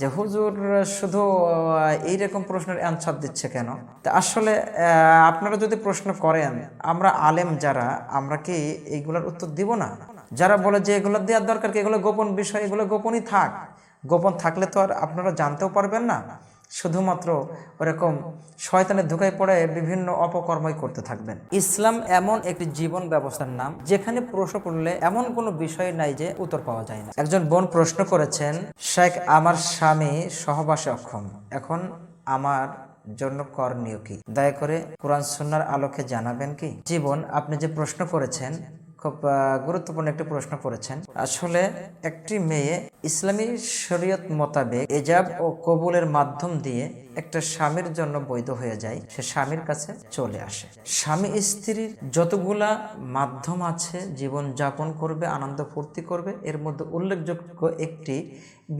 যে হুজুর শুধু এইরকম প্রশ্নের অ্যান্সার দিচ্ছে কেন? তা আসলে আপনারা যদি প্রশ্ন করেন, আমরা আলেম যারা, আমরা কি এইগুলোর উত্তর দিব না? যারা বলে যে এগুলো দেওয়ার দরকার কি? এগুলো গোপন বিষয়, এগুলো গোপনই থাক। গোপন থাকলে তো আর আপনারা জানতেও পারবেন না। শুধুমাত্র ওরকম শয়তানের ধোকায় পড়ে বিভিন্ন অপকর্মই করতে থাকবেন। ইসলাম এমন একটি জীবন ব্যবস্থার নাম, যেখানে প্রশ্ন করলে এমন কোনো বিষয় নাই যে উত্তর পাওয়া যায় না। একজন বোন প্রশ্ন করেছেন, শেখ, আমার স্বামী সহবাসে অক্ষম এখন আমার জন্য করণীয় কি? দয়া করে কোরআন সুন্নার আলোকে জানাবেন কি? জীবন, আপনি যে প্রশ্ন করেছেন খুব গুরুত্বপূর্ণ একটি প্রশ্ন করেছেন। আসলে একটি মেয়ে ইসলামী শরীয়ত মোতাবেক এজাব ও কবুলের মাধ্যম দিয়ে একটা স্বামীর জন্য বৈধ হয়ে যায়, সে স্বামীর কাছে চলে আসে। স্বামী স্ত্রীর যতগুলা মাধ্যম আছে, জীবন যাপন করবে, আনন্দ ফুর্তি করবে, এর মধ্যে উল্লেখযোগ্য একটি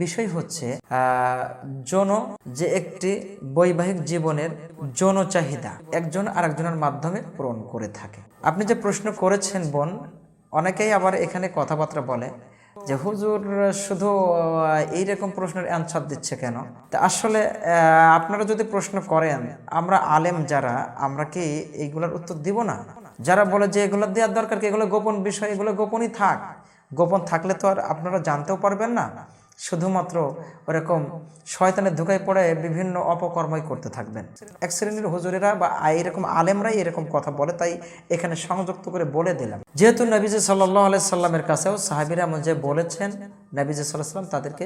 বিষয় হচ্ছে যৌন যে একটি বৈবাহিক জীবনের যৌন চাহিদা, একজন আরেকজনের মাধ্যমে পূরণ করে থাকে। আপনি যে প্রশ্ন করেছেন বোন, অনেকেই আবার এখানে কথাবার্তা বলে যে হুজুর শুধু এইরকম প্রশ্নের অ্যান্সার দিচ্ছে কেন? তা আসলে আপনারা যদি প্রশ্ন করেন, আমরা আলেম যারা, আমরা কি এইগুলোর উত্তর দিব না? যারা বলে যে এগুলো দেওয়ার দরকার কি? এগুলো গোপন বিষয়, এগুলো গোপনই থাক। গোপন থাকলে তো আর আপনারা জানতেও পারবেন না। শুধুমাত্র ওরকম শয়তানের ধোকায় পড়ে বিভিন্ন অপকর্মই করতে থাকবেন। এক শ্রেণির হুজুরেরা বা এরকম আলেমরাই এরকম কথা বলে, তাই এখানে সংযুক্ত করে বলে দিলাম। যেহেতু নবীজি সাল্লাহ সাল্লামের কাছেও সাহাবিরা যে বলেছেন, নবীজি সাল্লাহ সাল্লাম তাদেরকে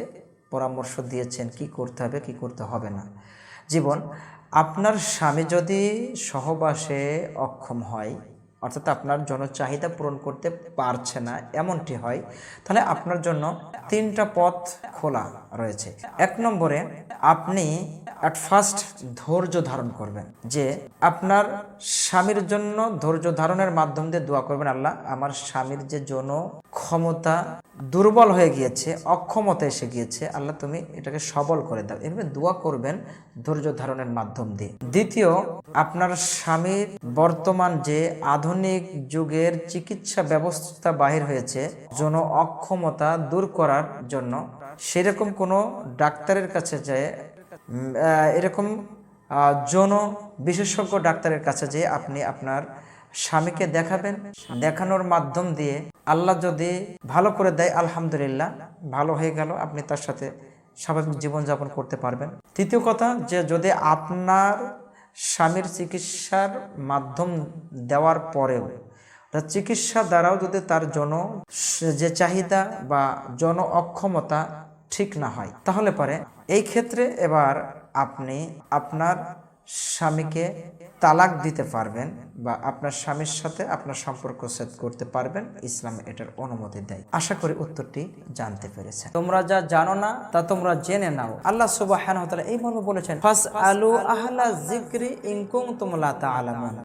পরামর্শ দিয়েছেন, কি করতে হবে, কি করতে হবে না। জীবন, আপনার স্বামী যদি সহবাসে অক্ষম হয় অর্থাৎ আপনার জন্য চাহিদা পূরণ করতে পারছে না, এমনটি হয়। তাহলে আপনার জন্য তিনটা পথ খোলা রয়েছে। এক নম্বরে আপনি অ্যাট ফার্স্ট ধৈর্য ধারণ করবেন, যে আপনার স্বামীর জন্য ধৈর্য ধারণের মাধ্যম দিয়ে দোয়া করবেন, আল্লাহ, আমার স্বামীর যে যৌন ক্ষমতা দুর্বল হয়ে গিয়েছে, অক্ষমতা এসে গিয়েছে, আল্লাহ তুমি এটাকে সবল করে দাও। এভাবে দোয়া করবেন ধৈর্য ধারণের মাধ্যম দিয়ে। দ্বিতীয়, আপনার স্বামীর বর্তমান যে আধুনিক যুগের চিকিৎসা ব্যবস্থা বাহির হয়েছে, যৌন অক্ষমতা দূর করার জন্য সেরকম কোনো ডাক্তারের কাছে যায় এরকম যৌন বিশেষজ্ঞ ডাক্তারের কাছে যে আপনি আপনার স্বামীকে দেখাবেন, দেখানোর মাধ্যম দিয়ে আল্লাহ যদি ভালো করে দেয়, আলহামদুলিল্লাহ, ভালো হয়ে গেল, আপনি তার সাথে স্বাভাবিক জীবনযাপন করতে পারবেন। তৃতীয় কথা, যে যদি আপনার স্বামীর চিকিৎসার মাধ্যম দেওয়ার পরেও চিকিৎসা দ্বারাও যদি তার জন, যে চাহিদা বা জন অক্ষমতা ঠিক না হয়, তাহলে পরে এই ক্ষেত্রে এবার আপনি আপনার স্বামীকে তালাক দিতে পারবেন বা আপনার স্বামীর সাথে আপনার সম্পর্ক সেট করতে পারবেন, ইসলাম এটার অনুমতি দেয়। আশা করি উত্তরটি জানতে পেরেছে তোমরা যা জানো না, তা তোমরা জেনে নাও। আল্লাহ সুবাহ এই মর্ম বলেছেন ফাস আলু আহলা জিক্রি ইনকুম তোমলা তা আলামুন